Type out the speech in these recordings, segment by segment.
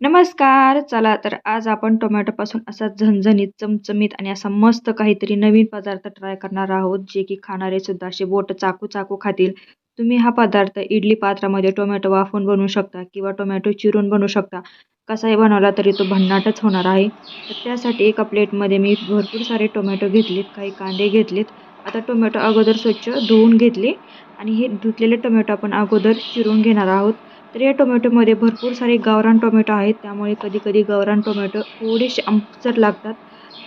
नमस्कार चला तर आज आपण टोमॅटोपासून असा झणझणीत चमचमीत आणि असा मस्त काहीतरी नवीन पदार्थ ट्राय करणार आहोत जे की खाणारे सुद्धा असे बोट चाकू चाकू खातील. तुम्ही हा पदार्थ इडली पात्रामध्ये टोमॅटो वाफून बनवू शकता किंवा टोमॅटो चिरून बनवू शकता. कसाही बनवला तरी तो भन्नाटच होणार आहे. तर त्यासाठी एका प्लेटमध्ये मी भरपूर सारे टोमॅटो घेतलेत काही कांदे घेतलेत. आता टोमॅटो अगोदर स्वच्छ धुवून घेतले आणि हे धुतलेले टोमॅटो आपण अगोदर चिरून घेणार आहोत. तर या टोमॅटोमध्ये भरपूर सारे गावरान टोमॅटो आहेत. त्यामुळे कधीकधी गावरान टोमॅटो थोडेसे आंबट लागतात.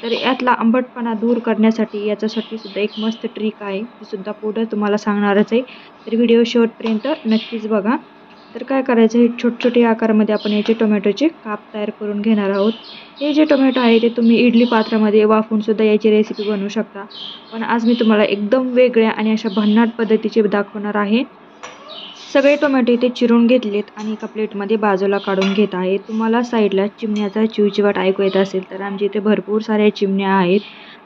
तर यातला आंबटपणा दूर करण्यासाठी याच्यासाठी सुद्धा एक मस्त ट्रिक आहे. तीसुद्धा पुढं तुम्हाला सांगणारच आहे. तर व्हिडिओ शेवटपर्यंत नक्कीच बघा. तर काय करायचं? हे छोटे छोटे आकारामध्ये आपण याचे टोमॅटोचे काप तयार करून घेणार आहोत. हे जे टोमॅटो आहे ते तुम्ही इडली पात्रामध्ये वाफूनसुद्धा याची रेसिपी बनवू शकता. पण आज मी तुम्हाला एकदम वेगळ्या आणि अशा भन्नाट पद्धतीचे दाखवणार आहे. सगळे टोमॅटो इथे चिरून घेतलेत आणि एका प्लेटमध्ये बाजूला काढून घेत आहे तुम्हाला साईडला चिमण्याचा चिवचिवाट ऐकू येत असेल तर आमच्या इथे भरपूर साऱ्या चिमण्या आहेत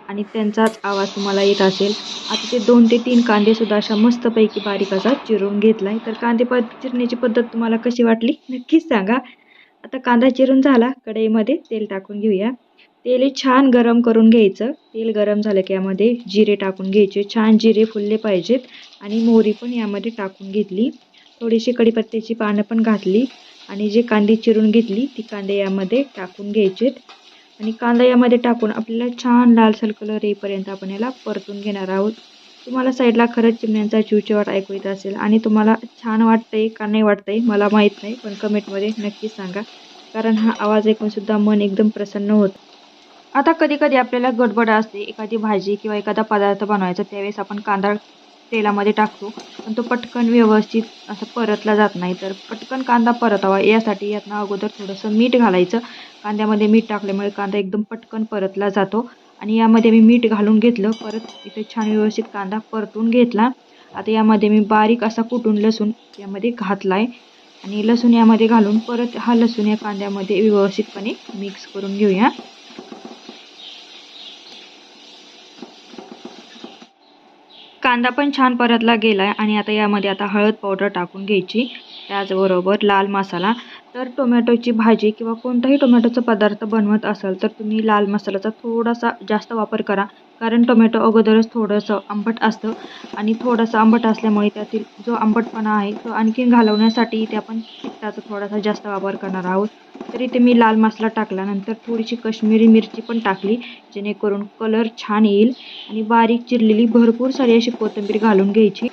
आणि त्यांचाच आवाज तुम्हाला येत असेल. आता ते दोन ते तीन कांदेसुद्धा अशा मस्तपैकी बारीक असा चिरून घेतला आहे तर कांदे पद चिरण्याची पद्धत तुम्हाला कशी वाटली? नक्कीच सांगा. आता कांदा चिरून झाला. कढईमध्ये तेल टाकून घेऊया. तेल छान गरम करून घ्यायचं. तेल गरम झालं की यामध्ये जिरे टाकून घ्यायचे. छान जिरे फुलले पाहिजेत. आणि मोहरी पण यामध्ये टाकून घेतली. थोडीशी कढीपत्त्याची पानं पण घातली आणि जे कांदे चिरून घेतली ती कांदे यामध्ये टाकून घ्यायचेत. आणि कांदा यामध्ये टाकून आपल्याला छान लालसर कलर येईपर्यंत आपण याला परतून घेणार आहोत. तुम्हाला साईडला खरंच चिमण्यांचा चिवचिवाट ऐकू येत असेल आणि तुम्हाला छान वाटतंय का नाही वाटतंय मला माहीत नाही पण कमेंटमध्ये नक्कीच सांगा. कारण हा आवाज ऐकूनसुद्धा मन एकदम प्रसन्न होतं. आता कधी कधी आपल्याला गडबड असते. एखादी भाजी किंवा एखादा पदार्थ बनवायचा त्यावेळेस आपण कांदा तेलामध्ये टाकतो. पण तो पटकन व्यवस्थित असं परतला जात नाही. तर पटकन कांदा परतावा यासाठी यातनं अगोदर थोडंसं मीठ घालायचं. कांद्यामध्ये मीठ टाकल्यामुळे कांदा एकदम पटकन परतला जातो. आणि यामध्ये मी मीठ घालून घेतलं. परत इथे छान व्यवस्थित कांदा परतून घेतला. आता यामध्ये मी बारीक असा कुटून लसूण यामध्ये घातला आहे आणि लसूण यामध्ये घालून परत हा लसूण या कांद्यामध्ये व्यवस्थितपणे मिक्स करून घेऊया. कांदा पण छान परतला गेला आहे आणि आता यामध्ये आता हळद पावडर टाकून घ्यायची. त्याचबरोबर लाल मसाला. तर टोमॅटोची भाजी किंवा कोणताही टोमॅटोचा पदार्थ बनवत असाल तर तुम्ही लाल मसाल्याचा थोडासा जास्त वापर करा. कारण टोमॅटो अगोदरच थोडंसं आंबट असतं आणि थोडंसं आंबट असल्यामुळे त्यातील जो आंबटपणा आहे तो आणखीन घालवण्यासाठी इथे आपण तिखटाचा थोडासा जास्त वापर करणार आहोत. तर इथे मी लाल मसाला टाकला नंतर थोडीशी कश्मीरी मिरची पण टाकली जेणेकरून कलर छान येईल आणि बारीक चिरलेली भरपूर सारी अशी कोथिंबीर घालून घ्यायची.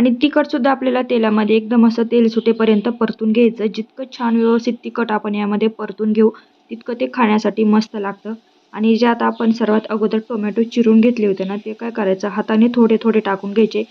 आणि तिखटसुद्धा आपल्याला तेलामध्ये एकदम असं तेल सुटेपर्यंत परतून घ्यायचं. जितकं छान व्यवस्थित तिखट आपण यामध्ये परतून घेऊ तितकं ते खाण्यासाठी मस्त लागतं. आणि जे आता आपण सर्वात अगोदर टोमॅटो चिरून घेतले होते ना ते काय करायचं? हाताने थोडे थोडे टाकून घ्यायचे.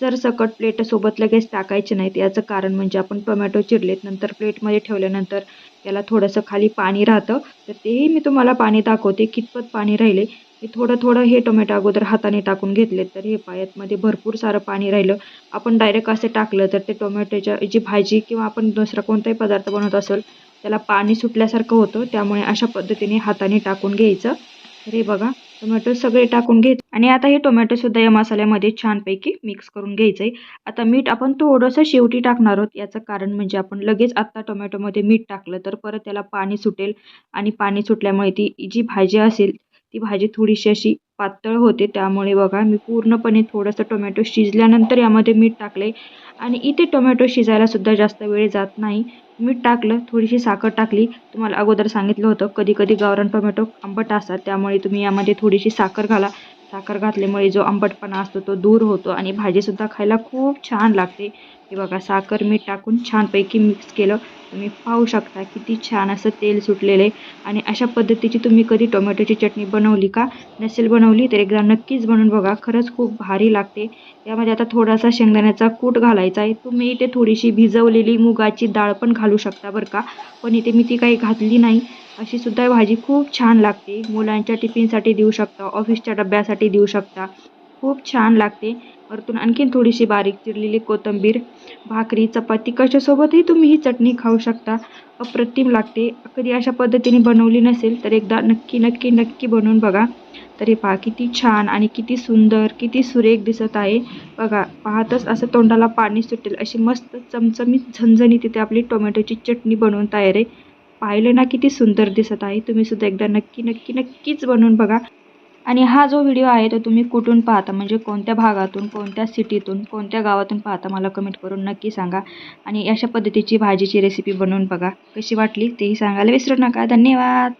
सरसकट प्लेटसोबत लगेच टाकायचे नाहीत. याचं कारण म्हणजे आपण टोमॅटो चिरलेत नंतर प्लेटमध्ये ठेवल्यानंतर त्याला थोडंसं खाली पाणी राहतं. तर तेही मी तुम्हाला पाणी दाखवते. कितपत पाणी राहिले? मी थोडं थोडं हे टोमॅटो अगोदर हाताने टाकून घेतले तर हे पायातमध्ये भरपूर सारं पाणी राहिलं. आपण डायरेक्ट असे टाकलं तर ते टोमॅटोच्या जी भाजी किंवा आपण दुसरा कोणताही पदार्थ बनवत असेल त्याला पाणी सुटल्यासारखं होतं. त्यामुळे अशा पद्धतीने हाताने टाकून घ्यायचं. तर हे बघा टोमॅटो सगळे टाकून घेत आणि आता हे टोमॅटोसुद्धा या मसाल्यामध्ये छानपैकी मिक्स करून घ्यायचं आहे आता मीठ आपण थोडंसं शेवटी टाकणार आहोत. याचं कारण म्हणजे आपण लगेच आत्ता टोमॅटोमध्ये मीठ टाकलं तर परत त्याला पाणी सुटेल. आणि पाणी सुटल्यामुळे ती जी भाजी असेल ती भाजी थोडीशी अशी पातळ होते त्यामुळे बघा मी पूर्णपणे थोडंसं टोमॅटो शिजल्यानंतर यामध्ये मीठ टाकले आणि इथे टोमॅटो शिजायलासुद्धा जास्त वेळ जात नाही. मीठ टाकलं थोडीशी साखर टाकली. तुम्हाला अगोदर सांगितलं होतं कधी कधी गावरान टोमॅटो आंबट असतात त्यामुळे तुम्ही यामध्ये थोडीशी साखर घाला. साखर घातल्यामुळे जो आंबटपणा असतो तो दूर होतो आणि भाजीसुद्धा खायला खूप छान लागते. हे बघा साखर मीठ टाकून छानपैकी मिक्स केलं. तुम्ही पाहू शकता किती छान असं तेल सुटलेलं आहे. आणि अशा पद्धतीची तुम्ही कधी टोमॅटोची चटणी बनवली का? नसेल बनवली तर एकदा नक्कीच बनवून बघा. खरंच खूप भारी लागते. यामध्ये आता थोडासा शेंगदाण्याचा कूट घालायचा आहे. तुम्ही इथे थोडीशी भिजवलेली मुगाची डाळ पण घालू शकता बरं का? पण इथे मी ती काही घातली नाही. अशी सुद्धा भाजी खूप छान लागते. मुलांच्या टिफिनसाठी देऊ शकता ऑफिसच्या डब्यासाठी देऊ शकता. खूप छान लागते. वरतून आणखीन थोडीशी बारीक चिरलेली कोथिंबीर भाकरी चपाती कशासोबतही तुम्ही ही चटणी खाऊ शकता. अप्रतिम लागते. कधी अशा पद्धतीने बनवली नसेल तर एकदा नक्की नक्की नक्की बनवून बघा. तरी पहा किती छान आणि किती सुंदर किती सुरेख दिसत आहे. बघा पाहतच असं तोंडाला पाणी सुटेल. अशी मस्त चमचमीत झणझणीत तिथे आपली टोमॅटोची चटणी बनवून तयार आहे. पाहिलं ना किती सुंदर दिसत आहे. तुम्ही सुद्धा एकदा नक्की नक्की नक्कीच बनवून बघा. आणि हा जो व्हिडिओ आहे तो तुम्ही कुठून पाहता? म्हणजे कोणत्या भागातून कोणत्या सिटीतून कोणत्या गावातून पाहता? मला कमेंट करून नक्की सांगा. आणि अशा पद्धतीची भाजीची रेसिपी बनवून बघा. कशी वाटली तेही सांगायला विसरू नका. धन्यवाद!